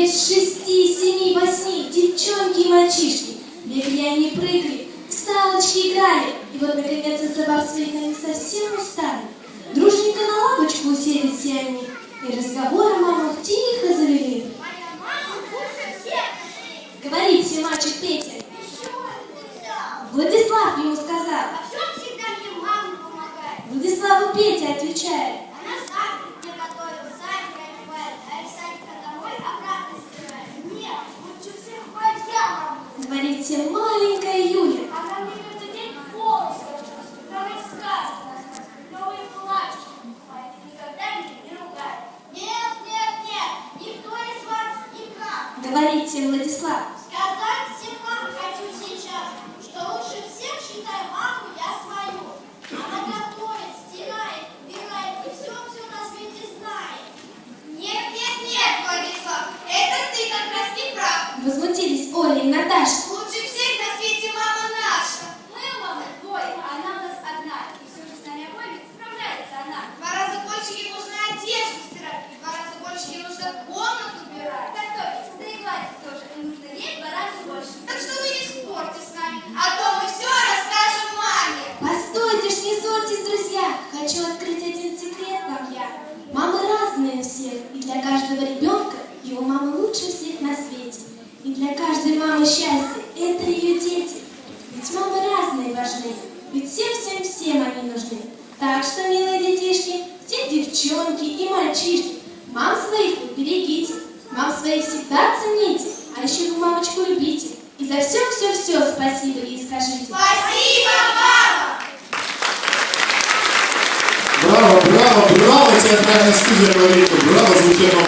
Лет шести, семи, восьми, девчонки и мальчишки. Бегали они прыгали, в салочки играли. И вот, наконец, от забав своих они совсем устали. Дружненько на лавочку уселись все они. И разговор о мамах тихо завели. Все мальчик Петя. Владислав ему сказал. Во всем всегда мне мама помогает. Владиславу Петя отвечает. Она завтрак мне готовит, садик одевает, а из садика домой обратно стирает. Нет, лучше всех моя мама. Говорит всем маленькая Юля. Она мне каждый день волосы рассказывает, новые платья покупает. И никогда меня не ругает. Нет, нет, нет, никто из вас никак. Говорит всем Владислав. Сказать всем вам хочу сейчас, что лучше всех считаю маму я свою. Она готовит, стирает, убирает и все-все на свете знает. Нет, нет, нет, Владислав, это ты как раз не прав. И Наташа. Лучше всех на свете мама наша. Мы мамы двое, а она у нас одна. И все же с нами обоими справляется она. Два раза больше ей нужно одежду стирать, и два раза больше ей нужно комнату убирать. Так точно, да и гладить тоже. И нужно ей два раза больше. Так что вы не спорьте с нами, а то мы все расскажем маме. Постойте ж, не ссорьтесь, друзья. Хочу открыть один секрет вам я. Мамы разные у всех, и для каждого ребенка его мама лучше всех на свете. Для каждой мамы счастье – это ее дети. Ведь мамы разные важны, ведь всем-всем-всем они нужны. Так что, милые детишки, все девчонки и мальчишки, мам своих вы берегите, мам своих всегда цените, а еще вы мамочку любите. И за все-все-все спасибо ей скажите. Спасибо, мама! Браво, браво, браво, театральная студия Марика, браво, звучит вам